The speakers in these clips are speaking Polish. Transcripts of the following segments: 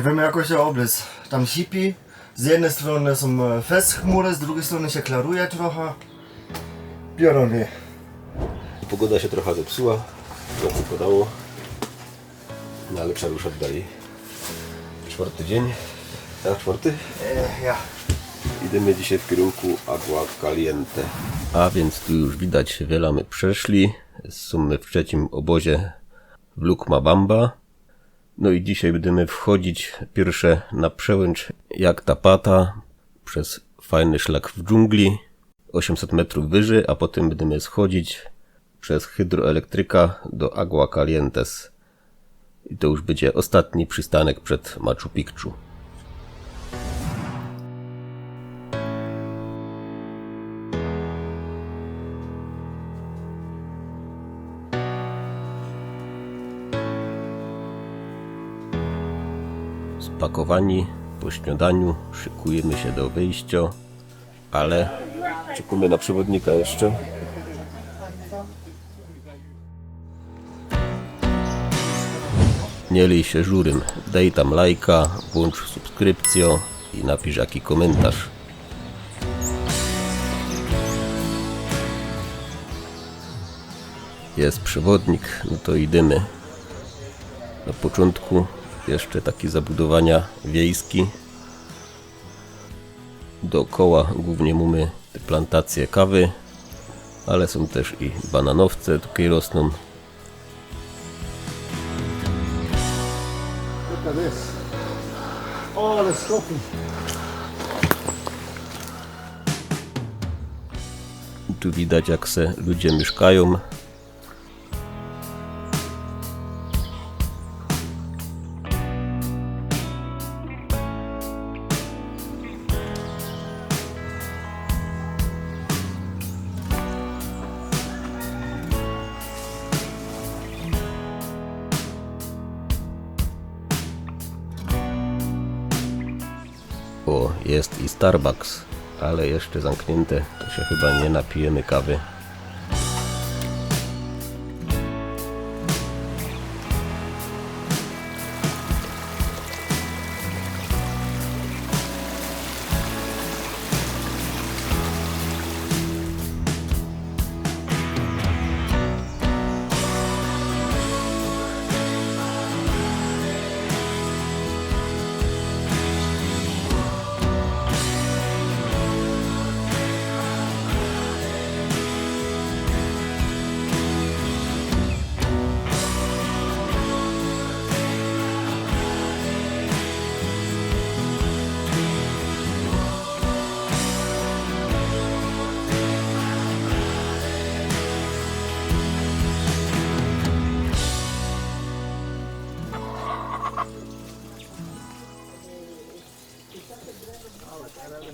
Nie wiemy jakoś się oblys. Tam hippie. Z jednej strony są e, fest chmury, z drugiej strony się klaruje trochę. Pierogi. Pogoda się trochę zepsuła, nocy podało, no ale trzeba ruszać dalej. Czwarty dzień, tak, czwarty? E, ja. Idziemy dzisiaj w kierunku Agua Caliente. A więc tu już widać, wiele my przeszli. Są w trzecim obozie w Lukmabamba. No i dzisiaj będziemy wchodzić pierwsze na przełęcz jak Tapata przez fajny szlak w dżungli 800 metrów wyżej, a potem będziemy schodzić przez hydroelektryka do Agua Calientes. I to już będzie ostatni przystanek przed Machu Picchu. Spakowani po śniadaniu, szykujemy się do wyjścia, ale czekamy na przewodnika jeszcze. Nie lej się żurym, daj tam lajka, włącz subskrypcję i napisz jaki komentarz. Jest przewodnik, no to idziemy. Na początku jeszcze takie zabudowania wiejski. Dookoła głównie mamy te plantacje kawy, ale są też i bananowce tutaj rosną. Look at this. All the shopping. Tu widać jak se ludzie mieszkają. Jest i Starbucks, ale jeszcze zamknięte, to się chyba nie napijemy kawy.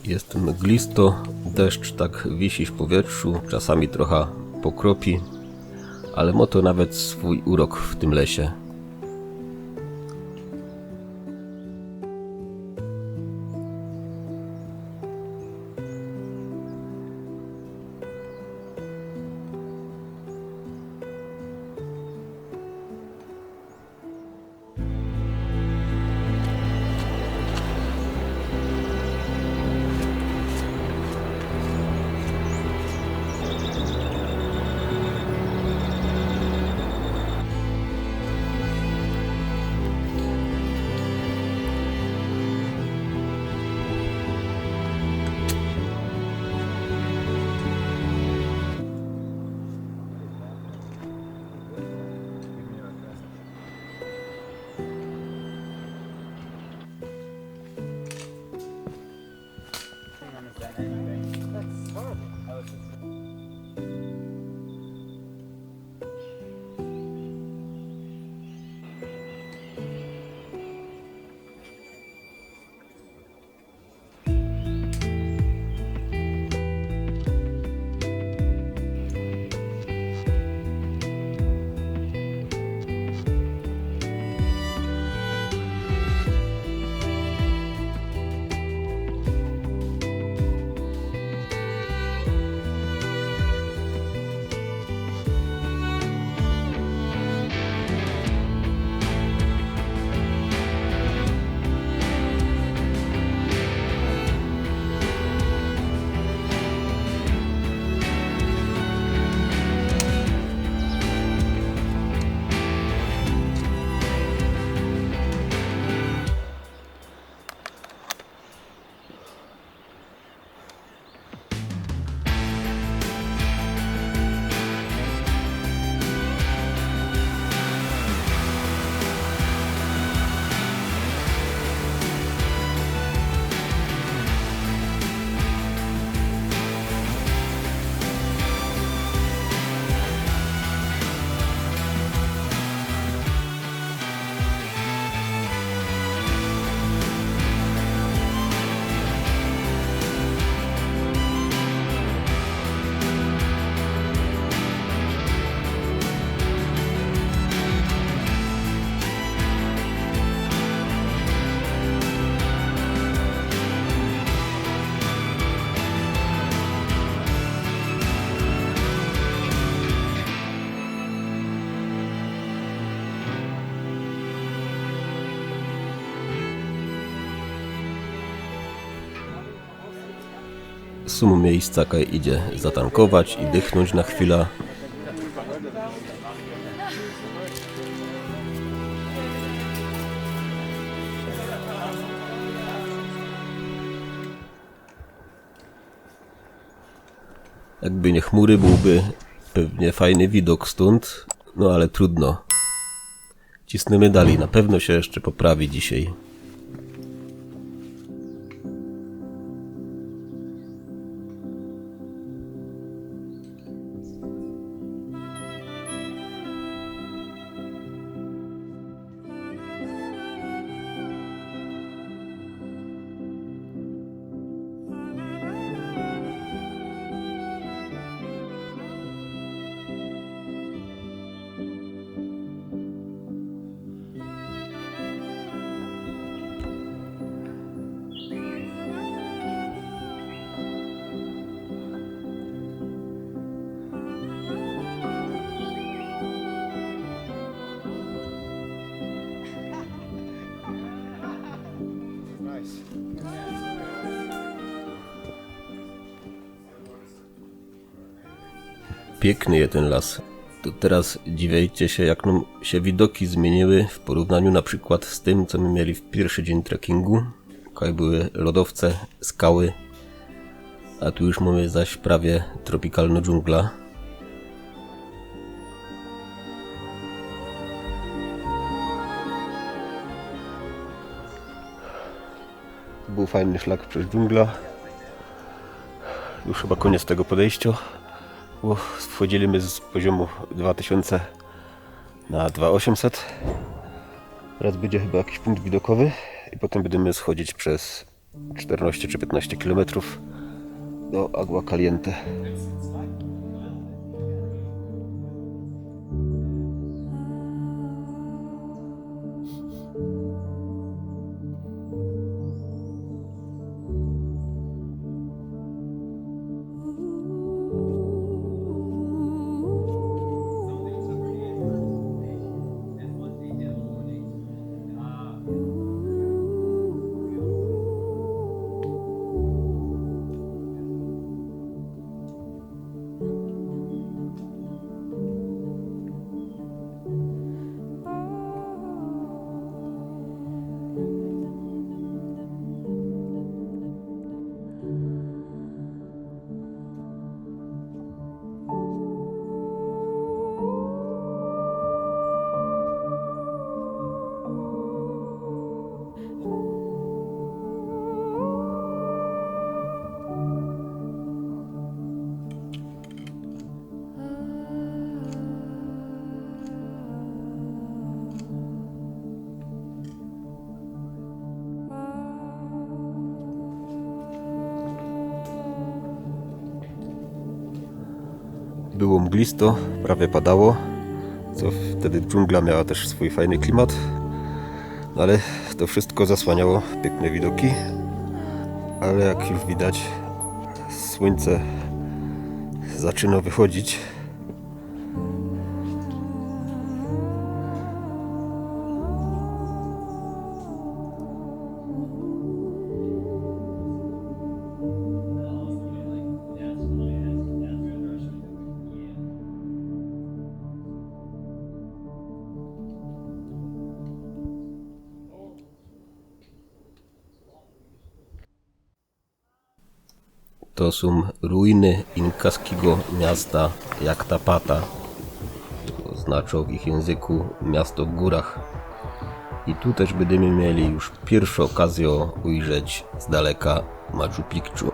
Jest mglisto, deszcz tak wisi w powietrzu, czasami trochę pokropi, ale ma to nawet swój urok w tym lesie. Sumu miejsca kaj idzie zatankować i dychnąć na chwilę. Jakby nie chmury, byłby pewnie fajny widok stąd, no ale trudno. Cisnemy dalej, na pewno się jeszcze poprawi dzisiaj. Piękny jest ten las. To teraz dziwiajcie się, jak nam się widoki zmieniły w porównaniu na przykład z tym, co my mieli w pierwszy dzień trekkingu. Kaj były lodowce, skały, a tu już mamy zaś prawie tropikalna dżungla. Był fajny szlak przez dżungla. Już chyba koniec tego podejścia. Wchodziliśmy z poziomu 2000 na 2800. Teraz będzie chyba jakiś punkt widokowy i potem będziemy schodzić przez 14 czy 15 km do Agua Caliente. Mglisto, prawie padało, co wtedy dżungla miała też swój fajny klimat. No ale to wszystko zasłaniało piękne widoki. Ale jak już widać, słońce zaczyna wychodzić. To są ruiny inkaskiego miasta Jaktapata. To w ich języku miasto w górach. I tu też będziemy mieli już pierwszą okazję ujrzeć z daleka Machu Picchu.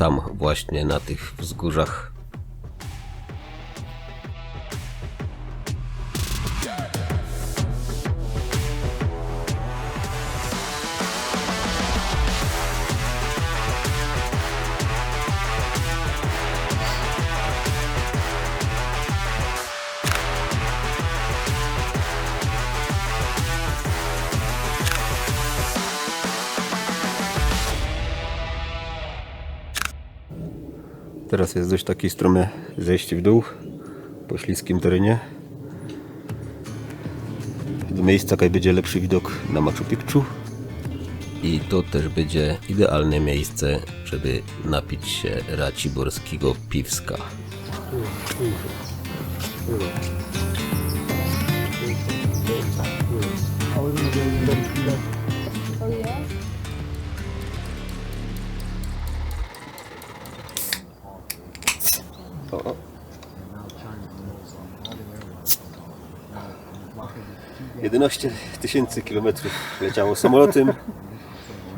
Tam właśnie na tych wzgórzach Teraz jest dość takie strome zejście w dół po śliskim terenie. Do miejsca, jak będzie lepszy widok na Machu Picchu. I to też będzie idealne miejsce, żeby napić się raciborskiego piwska. O, 11 tysięcy kilometrów leciało samolotem.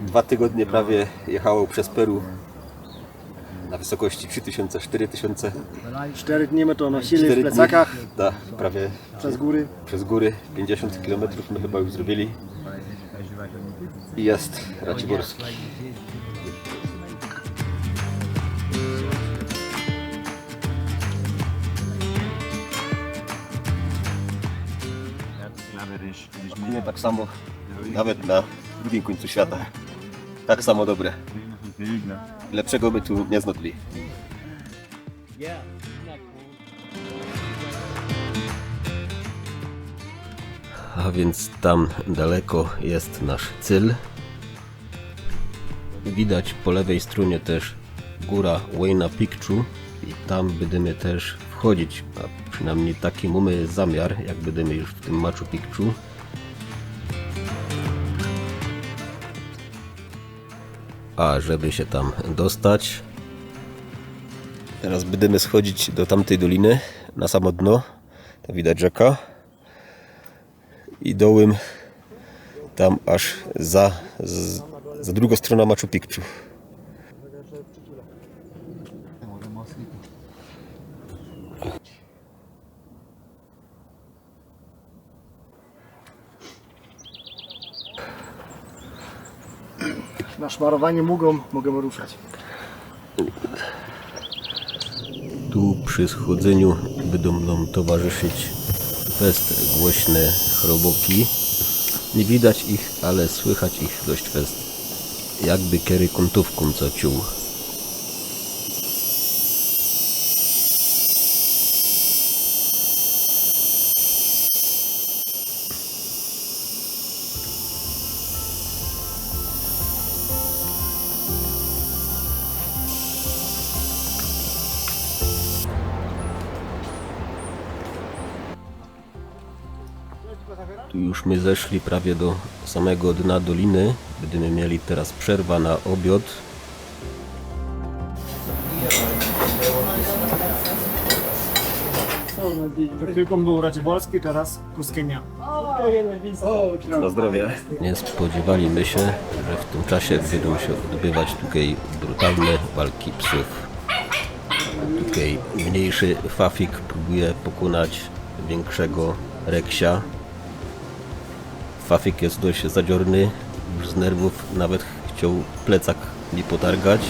Dwa tygodnie prawie jechało przez Peru na wysokości 3000, 4000. Cztery dni my to nosili w Cztery plecakach dni, tak, prawie przez góry. przez góry. 50 km my chyba już zrobili. I jest Raciborski. Nie tak samo, nawet na drugim końcu świata. Tak samo dobre. Lepszego by tu nie znotli. A więc tam daleko jest nasz cel. Widać po lewej stronie też góra Wayna Picchu i tam będziemy też wchodzić, a przynajmniej taki mamy zamiar, jak będziemy już w tym Machu Picchu. A żeby się tam dostać, teraz będziemy schodzić do tamtej doliny, na samo dno, tam widać rzeka i dołem tam aż za, z, za drugą stroną Machu Picchu. Na szmarowanie mugą mogę ruszać. Tu przy schodzeniu będą nam towarzyszyć fest głośne chroboki. Nie widać ich, ale słychać ich dość fest. Jakby kiery kątówką co ciuł. Tu już my zeszli prawie do samego dna doliny. Będziemy mieli teraz przerwa na obiad. Chwilką był Raciborski, teraz Pustynia. Na zdrowie. Nie spodziewaliśmy się, że w tym czasie będą się odbywać tutaj brutalne walki psów. Tutaj mniejszy fafik próbuje pokonać większego reksia. Fafik jest dość zadziorny, już z nerwów nawet chciał plecak mi potargać.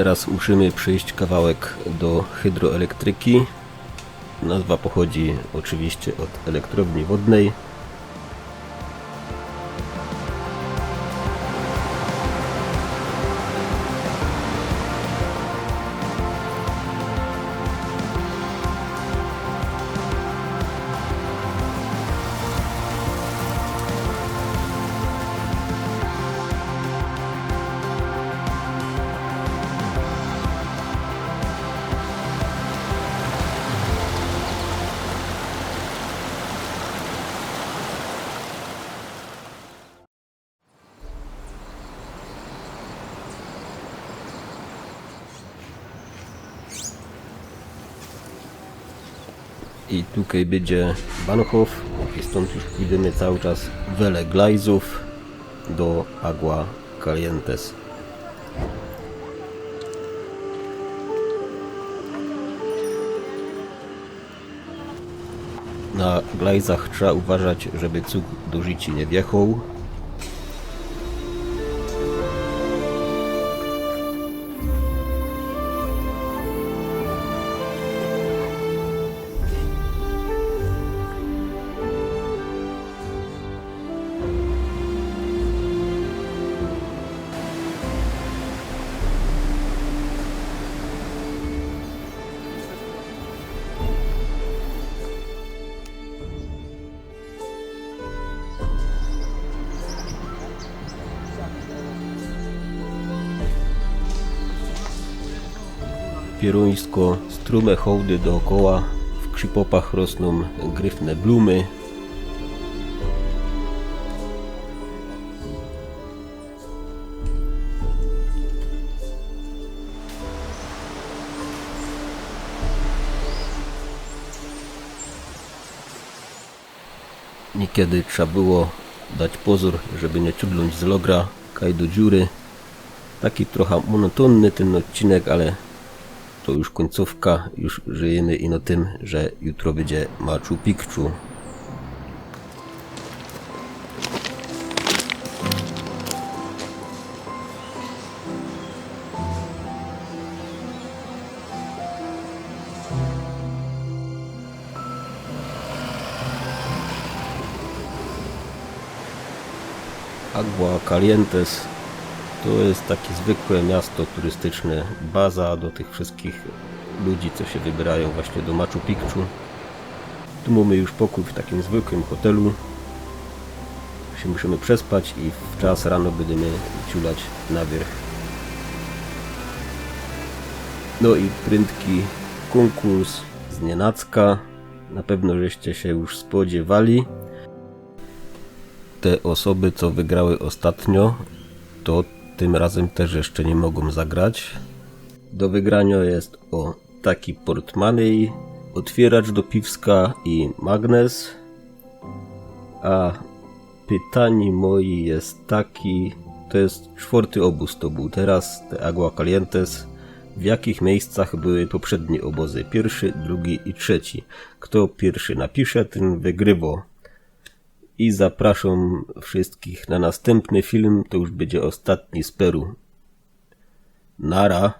Teraz musimy przejść kawałek do hydroelektryki. Nazwa pochodzi oczywiście od elektrowni wodnej. I tutaj będzie Bahnhof i stąd już pójdziemy cały czas Wele Glajzów do Agua Calientes. Na glajzach trzeba uważać, żeby cuk do życi nie wjechał. Pieruńsko, strume hołdy dookoła, w krzypopach rosną gryfne blumy. Niekiedy trzeba było dać pozór, żeby nie ciudląć z logra, kaj do dziury. Taki trochę monotonny ten odcinek, ale to już końcówka, już żyjemy ino tym, że jutro będzie Machu Picchu. Agua Calientes to jest takie zwykłe miasto turystyczne, baza do tych wszystkich ludzi, co się wybierają właśnie do Machu Picchu. Tu mamy już pokój w takim zwykłym hotelu. Się musimy przespać i w czas rano będziemy ciulać na wierzch. No i prędki konkurs z nienacka. Na pewno żeście się już spodziewali. Te osoby, co wygrały ostatnio, to tym razem też jeszcze nie mogą zagrać. Do wygrania jest o taki portmoney, otwieracz do piwska i magnes. A pytanie moje jest taki, to jest czwarty obóz to był teraz, te Agua Calientes. W jakich miejscach były poprzednie obozy? Pierwszy, drugi i trzeci. Kto pierwszy napisze, ten wygrywa i zapraszam wszystkich na następny film. To już będzie ostatni z Peru. Nara.